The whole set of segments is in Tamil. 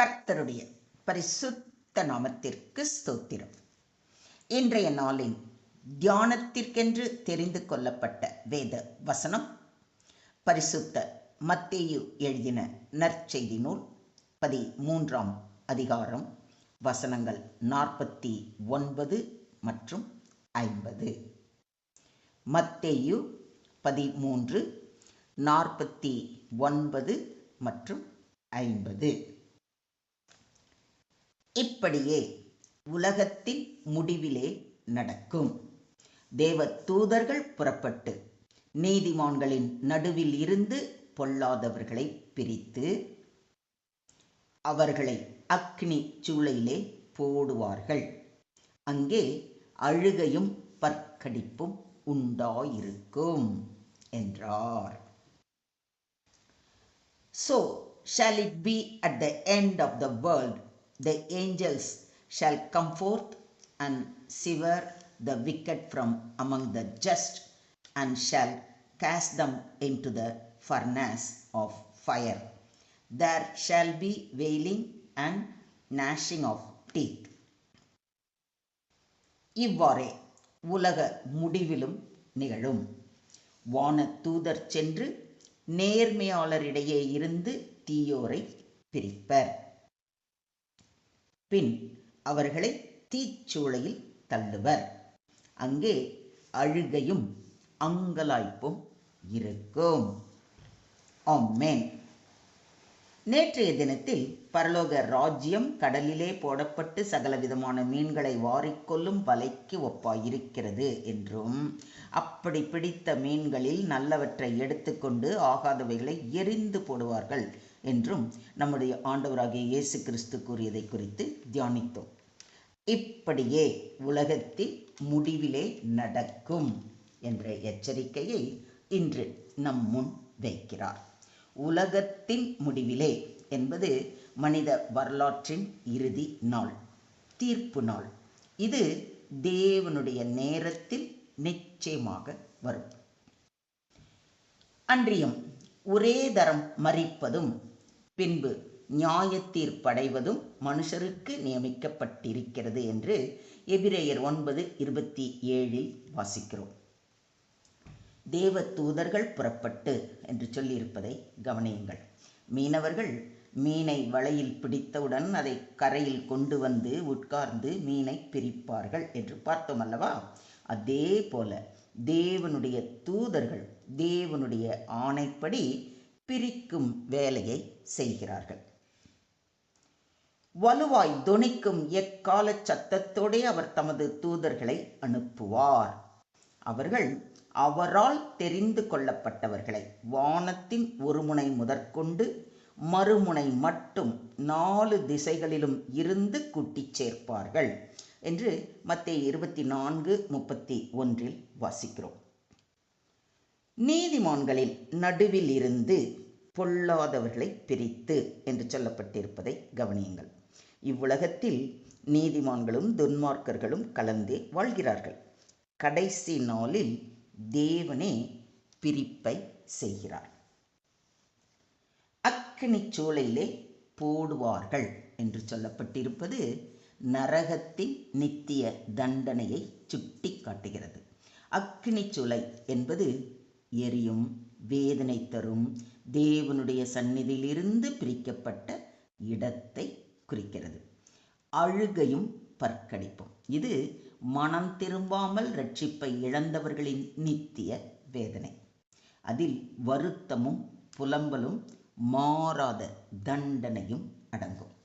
கர்த்தருடைய பரிசுத்த நாமத்திற்கு ஸ்தோத்திரம். இன்றைய நாளின் தியானத்திற்கென்று தெரிந்து கொள்ளப்பட்ட வேத வசனம் பரிசுத்த மத்தேயு எழுதின நற்செய்தி நூல் பதிமூன்றாம் அதிகாரம் வசனங்கள் நாற்பத்தி ஒன்பது மற்றும் ஐம்பது. மத்தேயு பதிமூன்று நாற்பத்தி ஒன்பது மற்றும் ஐம்பது. இப்படியே உலகத்தின் முடிவிலே நடக்கும். தேவ தூதர்கள் புறப்பட்டு நீதிமான்களின் நடுவில் இருந்து பொல்லாதவர்களை பிரித்து அவர்களை அக்னி சூளையிலே போடுவார்கள். அங்கே அழுகையும் பற்கடிப்பும் உண்டாயிருக்கும் என்றார். So shall it be at the end of the world, the angels shall come forth and sever the wicked from among the just, and shall cast them into the furnace of fire. There shall be wailing and gnashing of teeth. இவ்வாறே உலக முடிவிலும் நிகழும் வான தூதர் சென்று நேர்மையாளரிடையே இருந்து தீயோரை பிரிப்பர் பின் அவர்களை தீச்சூளையில் தள்ளுவர். அங்கே அழுகையும் அங்கலாய்ப்பும் இருக்கும். ஆமென். நேற்றைய தினத்தில் பரலோக ராஜ்யம் கடலிலே போடப்பட்டு சகலவிதமான மீன்களை வாரிக்கொள்ளும் வலைக்கு ஒப்பாயிருக்கிறது என்றும் அப்படி பிடித்த மீன்களில் நல்லவற்றை எடுத்துக்கொண்டு ஆகாதவைகளை எரிந்து போடுவார்கள் என்றும் நம்முடைய ஆண்டவராகிய இயேசு கிறிஸ்து கூறியதை குறித்து தியானித்தோம். இப்படியே உலகத்தில் முடிவிலே நடக்கும் என்ற எச்சரிக்கையை இன்று நம் முன் வைக்கிறார். உலகத்தின் முடிவிலே என்பது மனித வரலாற்றின் இறுதி நாள் தீர்ப்பு நாள். இது தேவனுடைய நேரத்தில் நிச்சயமாக வரும். அன்றியும் ஒரே தரம் மறிப்பதும் பின்பு நியாயத்தீர்ப்படைவதும் மனுஷருக்கு நியமிக்கப்பட்டிருக்கிறது என்று எபிரேயர் ஒன்பது இருபத்தி ஏழில் வாசிக்கிறோம். தேவ தூதர்கள் புறப்பட்டு என்று சொல்லியிருப்பதை கவனியுங்கள். மீனவர்கள் மீனை வலையில் பிடித்தவுடன் அதை கரையில் கொண்டு வந்து உட்கார்ந்து மீனை பிரிப்பார்கள் என்று பார்த்தோம் அல்லவா? அதே போல தேவனுடைய தூதர்கள் தேவனுடைய ஆணைப்படி பிரிக்கும் வேலையை செய்கிறார்கள். வலுவாய் தொனிக்கும் எக்கால சத்தத்தோடே அவர் தமது தூதர்களை அனுப்புவார். அவர்கள் அவரால் தெரிந்து கொள்ளப்பட்டவர்களை வானத்தின் ஒரு முனை முதற்கொண்டு மறுமுனை மட்டும் நாலு திசைகளிலும் இருந்து கூட்டிச் சேர்ப்பார்கள் என்று மத்திய இருபத்தி நான்கு முப்பத்தி ஒன்றில் வாசிக்கிறோம். நீதிமான்களின் நடுவில் இருந்து பொல்லாதவர்களை பிரித்து என்று சொல்லப்பட்டிருப்பதை கவனியுங்கள். இவ்வுலகத்தில் நீதிமான்களும் துன்மார்க்கர்களும் கலந்தே வாழ்கிறார்கள். கடைசி நாளில் தேவனே பிரிப்பை செய்கிறார். அக்கினி சூளையிலே போடுவார்கள் என்று சொல்லப்பட்டிருப்பது நரகத்தின் நித்திய தண்டனையை சுட்டி காட்டுகிறது அக்கினி சூளை என்பது எரியும் வேதனை தரும் தேவனுடைய சந்நிதியிலிருந்து பிரிக்கப்பட்ட இடத்தை குறிக்கிறது. அழுகையும் பற்கடிப்பும். இது மனம் திரும்பாமல் ரட்சிப்பை இழந்தவர்களின் நித்திய வேதனை. அதில் வருத்தமும் புலம்பலும் மாறாத தண்டனையும் அடங்கும்.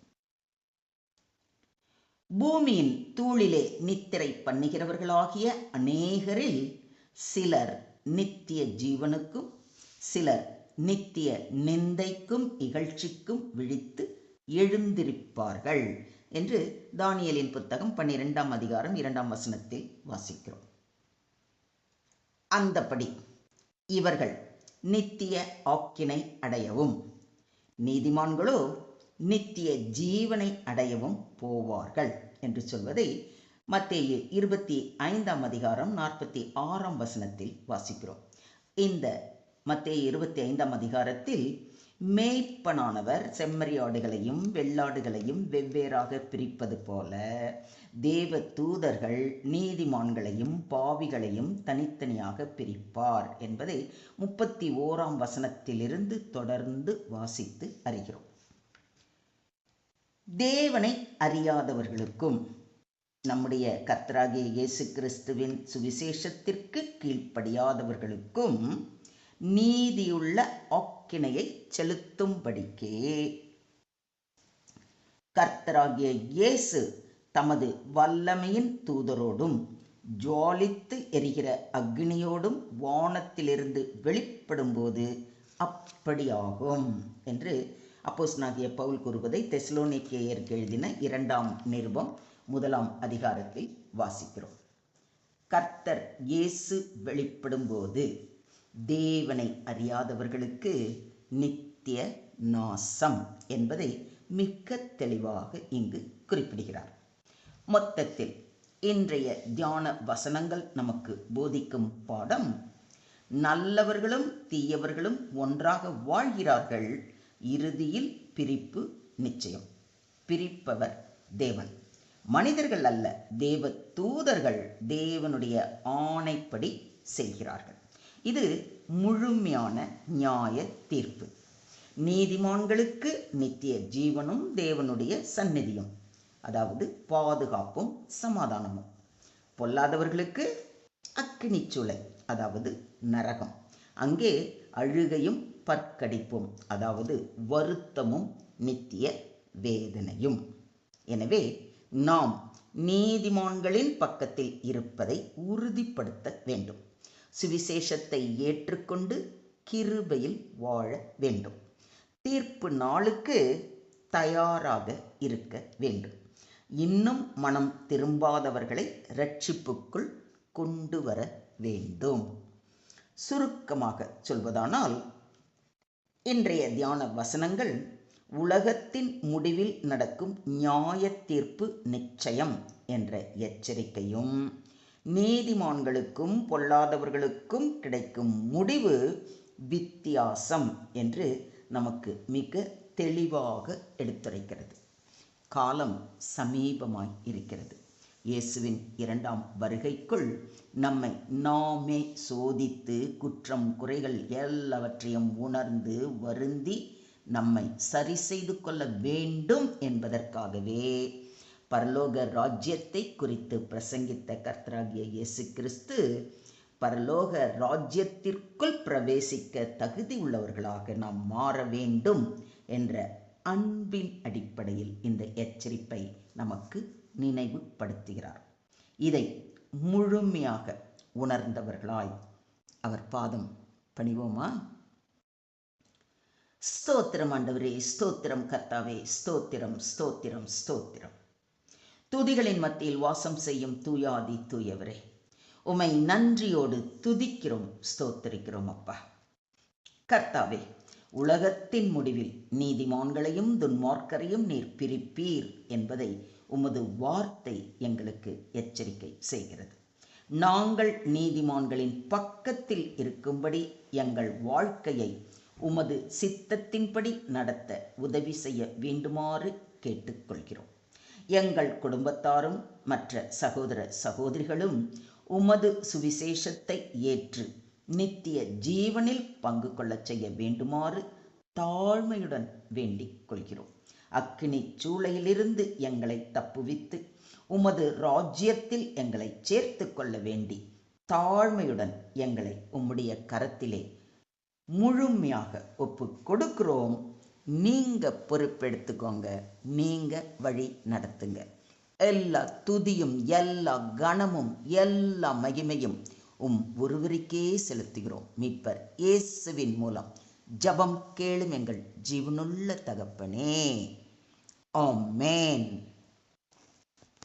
பூமியின் தூளிலே நித்திரை பண்ணுகிறவர்களாகிய அநேகரில் சிலர் நித்திய ஜீவனுக்கும் சிலர் நித்திய நிந்தைக்கும் இகழ்ச்சிக்கும் விழித்து எழுந்திருப்பார்கள் என்று தானியலின் புத்தகம் பன்னிரெண்டாம் அதிகாரம் இரண்டாம் வசனத்தில் வாசிக்கிறோம். அந்தபடி இவர்கள் நித்திய ஆக்கினை அடையவும் நீதிமான்களோ நித்திய ஜீவனை அடையவும் போவார்கள் என்று சொல்வதை மத்தேயு இருபத்தி ஐந்தாம் அதிகாரம் நாற்பத்தி ஆறாம் வசனத்தில் வாசிக்கிறோம். இந்த மத்தேயு இருபத்தி ஐந்தாம் அதிகாரத்தில் மேய்ப்பனானவர் செம்மறியாடுகளையும் வெள்ளாடுகளையும் வெவ்வேறாக பிரிப்பது போல தேவ தூதர்கள் நீதிமான்களையும் பாவிகளையும் தனித்தனியாக பிரிப்பார் என்பதை முப்பத்தி ஓராம் வசனத்திலிருந்து தொடர்ந்து வாசித்து அறிகிறோம். தேவனை அறியாதவர்களுக்கும் நம்முடைய கர்த்தராகிய இயேசு கிறிஸ்துவின் சுவிசேஷத்திற்கு கீழ்ப்படியாதவர்களுக்கும் நீதியுள்ள ஆக்கினையை செலுத்தும்படிக்கே. கர்த்தராகிய இயேசு தமது வல்லமையின் தூதரோடும் ஜுவாலித்து எரிகிற அக்னியோடும் வானத்திலிருந்து வெளிப்படும்போது அப்படியாகும் என்று அப்போஸ்னாகிய பவுல் கூறுவதை தெஸ்லோனிக்கேயருக்கு எழுதின இரண்டாம் நிருபம் முதலாம் அதிகாரத்தை வாசிக்கிறோம். கர்த்தர் இயேசு வெளிப்படும்போது தேவனை அறியாதவர்களுக்கு நித்திய நாசம் என்பதை மிக்க தெளிவாக இங்கு குறிப்பிடுகிறார். மொத்தத்தில் இன்றைய தியான வசனங்கள் நமக்கு போதிக்கும் பாடம் நல்லவர்களும் தீயவர்களும் ஒன்றாக வாழ்கிறார்கள் இறுதியில் பிரிப்பு நிச்சயம். பிரிப்பவர் தேவன். மனிதர்கள் அல்ல தேவ தூதர்கள் தேவனுடைய ஆணைப்படி செய்கிறார்கள். இது முழுமையான நியாய தீர்ப்பு. நீதிமான்களுக்கு நித்திய ஜீவனும் தேவனுடைய சந்நிதியும் அதாவது பாதுகாப்பும் சமாதானமும். பொல்லாதவர்களுக்கு அக்னிச்சுளை அதாவது நரகம். அங்கே அழுகையும் பற்கடிப்பும் அதாவது வருத்தமும் நித்திய வேதனையும். எனவே நாம் நீதிமான்களின் பக்கத்தில் இருப்பதை உறுதிப்படுத்த வேண்டும். சுவிசேஷத்தை ஏற்றுக்கொண்டு கிருபையில் வாழ வேண்டும். தீர்ப்பு நாளுக்கு தயாராக இருக்க வேண்டும். இன்னும் மனம் திரும்பாதவர்களை ரட்சிப்புக்குள் கொண்டு வர வேண்டும். சுருக்கமாக சொல்வதானால் இன்றைய தியான வசனங்கள் உலகத்தின் முடிவில் நடக்கும் நியாய தீர்ப்பு நிச்சயம் என்ற எச்சரிக்கையும் நீதிமான்களுக்கும் பொல்லாதவர்களுக்கும் கிடைக்கும் முடிவு வித்தியாசம் என்று நமக்கு மிக தெளிவாக எடுத்துரைக்கிறது. காலம் சமீபமாய் இருக்கிறது. இயேசுவின் இரண்டாம் வருகைக்குள் நம்மை நாமே சோதித்து குற்றம் குறைகள் எல்லாவற்றையும் உணர்ந்து வருந்தி நம்மை சரி செய்து கொள்ள வேண்டும் என்பதற்காகவே பரலோக ராஜ்யத்தை குறித்து பிரசங்கித்த கர்த்தராகிய இயேசு கிறிஸ்து பரலோக ராஜ்யத்திற்குள் பிரவேசிக்க தகுதி உள்ளவர்களாக நாம் மாற வேண்டும் என்ற அன்பின் அடிப்படையில் இந்த எச்சரிப்பை நமக்கு நினைவுபடுத்துகிறார். இதை முழுமையாக உணர்ந்தவர்களாய் அவர் பாதம் பணிவோமா? ஸ்தோத்திரம் ஆண்டவரே ஸ்தோத்திரம் கர்த்தாவே ஸ்தோத்திரம் ஸ்தோத்திரம் ஸ்தோத்திரம். துதிகளின் மத்தியில் வாசம் செய்யும் தூயாதி தூயவரே உமை நன்றியோடு துதிக்கிறோம் ஸ்தோத்திரிக்கிறோம் அப்பா. கர்த்தாவே உலகத்தின் முடிவில் நீதிமான்களையும் துன்மார்க்கரையும் நீர் பிரிப்பீர் என்பதை உமது வார்த்தை எங்களுக்கு எச்சரிக்கை செய்கிறது. நாங்கள் நீதிமான்களின் பக்கத்தில் இருக்கும்படி எங்கள் வாழ்க்கையை உமது சித்தத்தின்படி நடத்த உதவி செய்ய வேண்டுமாறு கேட்டுக்கொள்கிறோம். எங்கள் குடும்பத்தாரும் மற்ற சகோதர சகோதரிகளும் உமது சுவிசேஷத்தை ஏற்று நித்திய ஜீவனில் பங்கு கொள்ளச் செய்ய வேண்டுமாறு தாழ்மையுடன் வேண்டிக் கொள்கிறோம். அக்கினி சூளையிலிருந்து எங்களை தப்புவித்து உமது ராஜ்யத்தில் எங்களை சேர்த்து கொள்ள வேண்டி தாழ்மையுடன் எங்களை உம்முடைய கரத்திலே முழுமையாக ஒப்பு கொடுக்குறோம் நீங்கள் பொறுப்பெடுத்துக்கோங்க. நீங்கள் வழி நடத்துங்க. எல்லா துதியும் எல்லா கணமும் எல்லா மகிமையும் உம் ஒருவருக்கே செலுத்துகிறோம். மீட்பர் இயேசுவின் மூலம். ஜபம் கேளும் எங்கள் ஜீவனுள்ள தகப்பனே. ஆமென்.